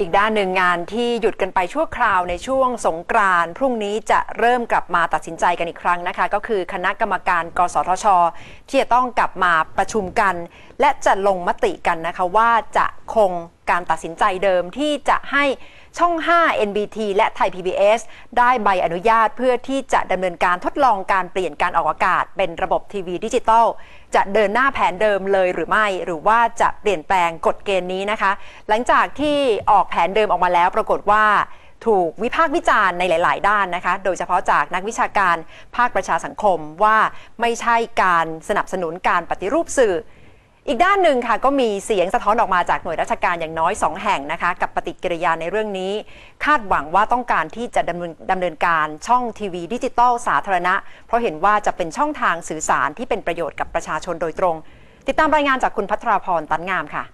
อีกด้านหนึ่งงานที่หยุดกันไปชั่วคราวในช่วงสงกรานต์พรุ่งนี้จะเริ่มกลับมาตัดสินใจกันอีกครั้งนะคะ ก็คือคณะกรรมการ กสทช ที่จะต้องกลับมาประชุมกัน และจะลงมติกันนะคะว่าจะคงการตัดสินใจเดิมที่จะให้ช่อง 5 NBT และไทย PBS ได้ใบอนุญาตเพื่อที่จะดำเนินการทดลองการเปลี่ยนการออกอากาศ เป็นระบบทีวีดิจิตอล จะเดินหน้าแผนเดิมเลยหรือไม่ หรือว่าจะเปลี่ยนแปลงกฎเกณฑ์นี้นะคะ หลังจากที่ออกแผนเดิมออกมาแล้ว ปรากฏว่าถูกวิพากษ์วิจารณ์ในหลาย ๆ ด้านนะคะ โดยเฉพาะจากนักวิชาการภาคประชาสังคมว่าไม่ใช่การสนับสนุนการปฏิรูปสื่อ อีกด้านหนึ่งค่ะก็มีเสียงสะท้อนออกมาจากหน่วยราชการอย่างน้อย 2 แห่งนะคะ กับปฏิกิริยาในเรื่องนี้ คาดหวังว่าต้องการที่จะดำเนินดำเนินการช่องทีวีดิจิตอลสาธารณะ เพราะเห็นว่าจะเป็นช่องทางสื่อสารที่เป็นประโยชน์กับประชาชนโดยตรง ติดตามรายงานจากคุณพัทราพรตันงามค่ะ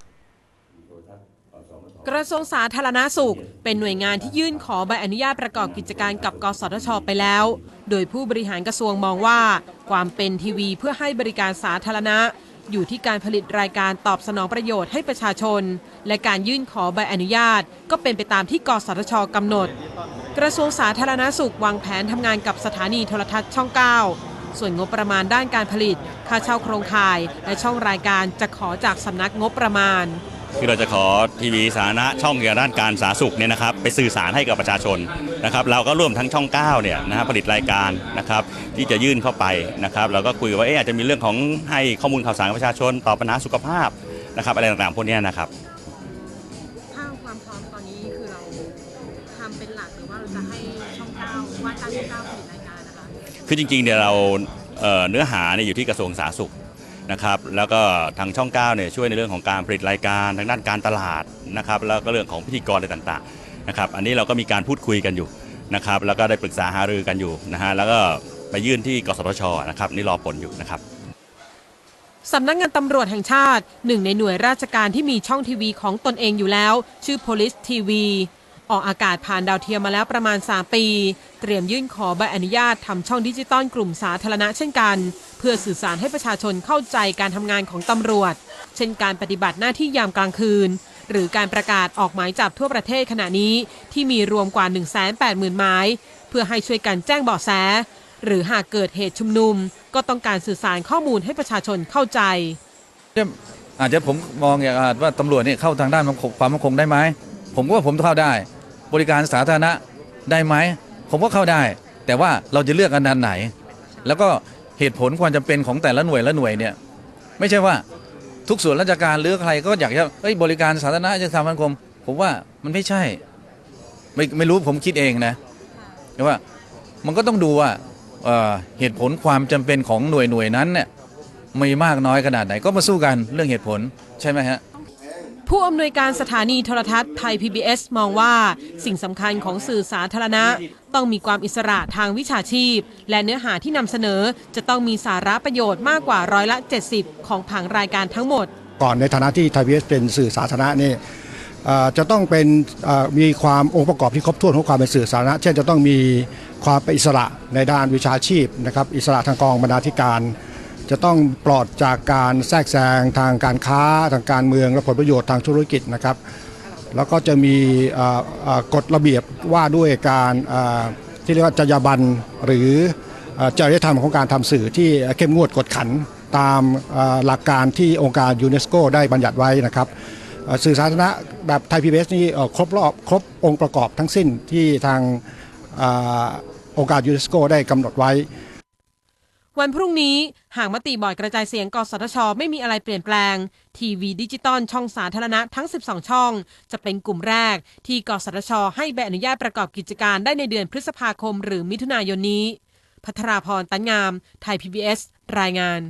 กระทรวงสาธารณาสุข เป็นหน่วยงานที่ยื่นขอใบอนุญาตประกอบกิจการกับกสทช ไปแล้ว โดยผู้บริหารกระทรวงมองว่า ความเป็นทีวีเพื่อให้บริการสาธารณะ อยู่ที่การผลิตรายการตอบสนองประโยชน์ให้ประชาชน และการยื่นขอใบอนุญาต ก็เป็นไปตามที่กสทชกำหนด กระทรวงสาธารณาสุขวางแผนทำงานกับสถานีโทรทัศน์ช่อง 9 ส่วนงบประมาณด้านการผลิต ค่าเช่าโครงข่าย และช่องรายการจะขอจากสำนักงบประมาณ คือเราจะขอทีวีสาธารณะช่องเกี่ยวกับด้านการสาธารณสุขเนี่ยนะครับไปสื่อสารให้กับประชาชนนะครับเราก็ร่วมทั้งช่อง9เนี่ยนะฮะผลิตรายการนะครับที่จะยื่นเข้าไปนะครับเราก็คุยกันว่าเอ๊ะอาจจะมีเรื่องของให้ข้อมูลข่าวสารกับประชาชนตอบปัญหาสุขภาพนะครับอะไรต่างๆพวกเนี้ยนะครับถ้าความพร้อมตอนนี้คือเราทำเป็นหลักหรือว่าเราจะให้ช่องเก้าว่าจ้างช่องเก้าผลิตรายการนะคะคือจริงๆเนี่ยเราเอ่อเนื้อหาเนี่ยอยู่ที่กระทรวงสาธารณสุข นะครับแล้วก็ทางช่อง9เนี่ยช่วยในเรื่องของการผลิตรายการทางด้านการตลาดนะครับแล้วก็เรื่องของพิธีกรอะไรต่างๆนะครับอันนี้เราก็มีการพูดคุยกันอยู่นะครับแล้วก็ได้ปรึกษาหารือกันอยู่นะฮะแล้วก็ไปยื่นที่กสทชนะครับนี่รอผลอยู่นะครับสำนักงานตำรวจแห่งชาติหนึ่งในหน่วยราชการที่มีช่องทีวีของตนเองอยู่แล้ว ชื่อ Police TV ออกอากาศผ่านดาวเทียมมาแล้วประมาณ 3 ปี เตรียมยื่นขอใบอนุญาตทำช่องดิจิตอลกลุ่มสาธารณะเช่นกัน เพื่อสื่อสารให้ประชาชนเข้าใจการทำงานของตำรวจ เช่นการปฏิบัติหน้าที่ยามกลางคืน หรือการประกาศออกหมายจับทั่วประเทศขณะนี้ที่มีรวมกว่า 180,000 หมาย เพื่อให้ช่วยกันแจ้งเบาะแส หรือหากเกิดเหตุชุมนุม ก็ต้องการสื่อสารข้อมูลให้ประชาชนเข้าใจอาจจะผมมองอย่างว่าตำรวจเนี่ยเข้าทางด้านความมั่นคงได้ไหมผมว่าผมเข้าได้ บริการสาธารณะได้ไหมผมก็เข้าได้ แต่ว่าเราจะเลือกอันนั้นไหน แล้วก็เหตุผลความจำเป็นของแต่ละหน่วยละหน่วยเนี่ยไม่ใช่ว่าทุกส่วนราชการหรือใครก็อยากจะเอ้ยบริการสาธารณะจะทำสังคม ผมว่ามันไม่ใช่ ไม่ไม่รู้ผมคิดเองนะแต่ว่ามันก็ต้องดูว่าเเหตุผลความจำเป็นของหน่วยหน่วยนั้นเนี่ยมีมากน้อยขนาดไหนก็มาสู้กันเรื่องเหตุผลใช่ไหมฮะ ผู้อำนวยการสถานีโทรทัศน์ไทย PBS มองว่า สิ่งสำคัญของสื่อสาธารณะ ต้องมีความอิสระทางวิชาชีพ และเนื้อหาที่นำเสนอจะต้องมีสาระประโยชน์มากกว่าร้อยละ 70 ของผังรายการทั้งหมด ก่อนในฐานะที่ไทยพีเอสเป็นสื่อสาธารณะนี่จะต้องเป็นมีความองค์ประกอบที่ครบถ้วนของความเป็นสื่อสาธารณะ เช่นจะต้องมีความเป็นอิสระในด้านวิชาชีพนะครับอิสระทางกองบรรณาธิการ จะต้องปลอดจากการแทรกแซงทางการค้าทางการเมืองและผลประโยชน์ทางธุรกิจนะครับ แล้วก็จะมีกฎระเบียบว่าด้วยการที่เรียกว่าจรรยาบรรณหรือจริยธรรมของการทำสื่อที่เข้มงวดกดขันตามหลักการที่องค์การยูเนสโกได้บัญญัติไว้นะครับสื่อสาธารณะแบบไทยพีบีนี่เอ่ครบรอบครบองค์ประกอบทั้งสิ้นที่ทางเอ่อองค์การยูเนสโกได้กำหนดไว้ วันพรุ่งนี้หากมติบอร์ดกระจายเสียงกสทช ไม่มีอะไรเปลี่ยนแปลง ทีวีดิจิตอลช่องสาธารณะทั้ง 12 ช่อง จะเป็นกลุ่มแรก ที่กสทช ให้ใบอนุญาตประกอบกิจการได้ในเดือนพฤษภาคม หรือมิถุนายนนี้ พัทราพร ตันงาม ไทย PBS รายงาน